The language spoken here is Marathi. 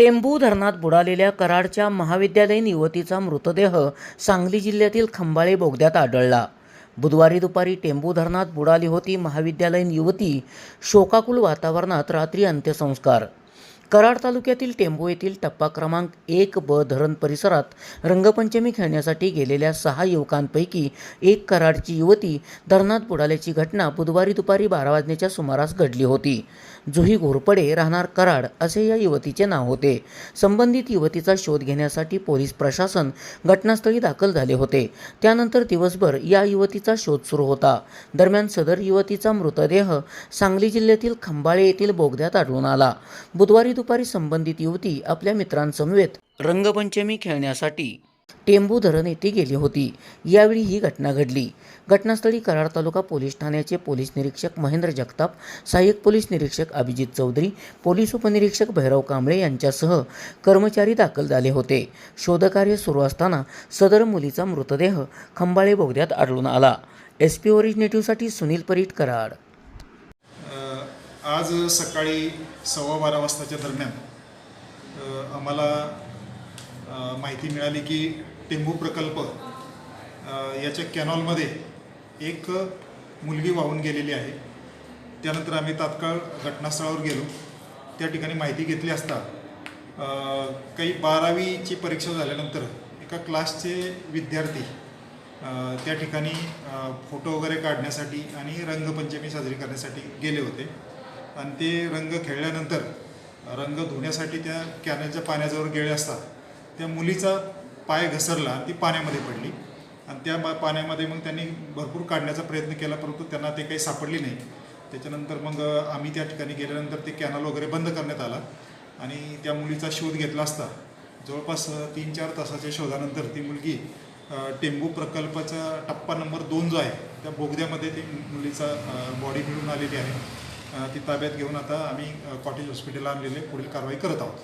टेंबू धरणात बुडालेल्या कराडच्या महाविद्यालयीन युवतीचा मृतदेह सांगली जिल्ह्यातील खंबाळे बोगद्यात आढळला. बुधवारी दुपारी टेंबू धरणात बुडाली होती महाविद्यालयीन युवती शोकाकुल वातावरणात रात्री अंत्यसंस्कार कराड तालुक्यातील टेंबू येथील टप्पा क्रमांक एक ब धरण परिसरात रंगपंचमी खेळण्यासाठी गेलेल्या सहा युवकांपैकी एक कराडची युवती धरणात बुडाल्याची घटना बुधवारी दुपारी बारा वाजण्याच्या सुमारास घडली होती. जुही घोरपडे राहणार कराड असे या युवतीचे नाव होते. संबंधित युवतीचा शोध घेण्यासाठी पोलीस प्रशासन घटनास्थळी दाखल झाले होते. त्यानंतर दिवसभर या युवतीचा शोध सुरू होता. दरम्यान सदर युवतीचा मृतदेह सांगली जिल्ह्यातील खंबाळे येथील बोगद्यात आढळून आला. बुधवारी दुपारी संबंधित युवती आपल्या मित्रांसमवेत रंगपंचमी खेळण्यासाठी टेंभू धरण येथे गेली होती. यावेळी ही घटना घडली. घटनास्थळी कराड तालुका पोलीस ठाण्याचे पोलीस निरीक्षक महेंद्र जगताप सहाय्यक पोलीस निरीक्षक अभिजित चौधरी पोलीस उपनिरीक्षक भैरव कांबळे यांच्यासह कर्मचारी दाखल झाले होते. शोधकार्य सुरू असताना सदर मुलीचा मृतदेह खंबाळे बोगद्यात आढळून आला. एस पी ओरिजिनेटिव्हसाठी सुनील परीट कराड आज सकाळी सव्वा बारा वाजताच्या दरम्यान आम्हाला माहिती मिळाली की टेंबू प्रकल्प याच्या कॅनॉलमध्ये एक मुलगी वाहून गेलेली आहे. त्यानंतर आम्ही तात्काळ घटनास्थळावर गेलो. त्या ठिकाणी माहिती घेतली असता काही बारावीची परीक्षा झाल्यानंतर एका क्लासचे विद्यार्थी त्या ठिकाणी फोटो वगैरे काढण्यासाठी आणि रंगपंचमी साजरी करण्यासाठी गेले होते. आणि ते रंग खेळल्यानंतर रंग धुण्यासाठी त्या कॅनलच्या पाण्याजवळ गेले असता त्या मुलीचा पाय घसरला आणि ती पाण्यामध्ये पडली. आणि त्या पाण्यामध्ये मग त्यांनी भरपूर काढण्याचा प्रयत्न केला परंतु त्यांना ते काही सापडली नाही. त्याच्यानंतर मग आम्ही त्या ठिकाणी गेल्यानंतर ते कॅनल वगैरे बंद करण्यात आला आणि त्या मुलीचा शोध घेतला असता. जवळपास तीन चार तासाच्या शोधानंतर ती मुलगी टेंबू प्रकल्पाचा टप्पा नंबर दोन जो आहे त्या बोगद्यामध्ये ती मुलीचा बॉडी मिळून आलेली आहे. ती ताब्यात घेऊन आता आम्ही कॉटेज हॉस्पिटलला आणलेले पुढील कारवाई करत आहोत.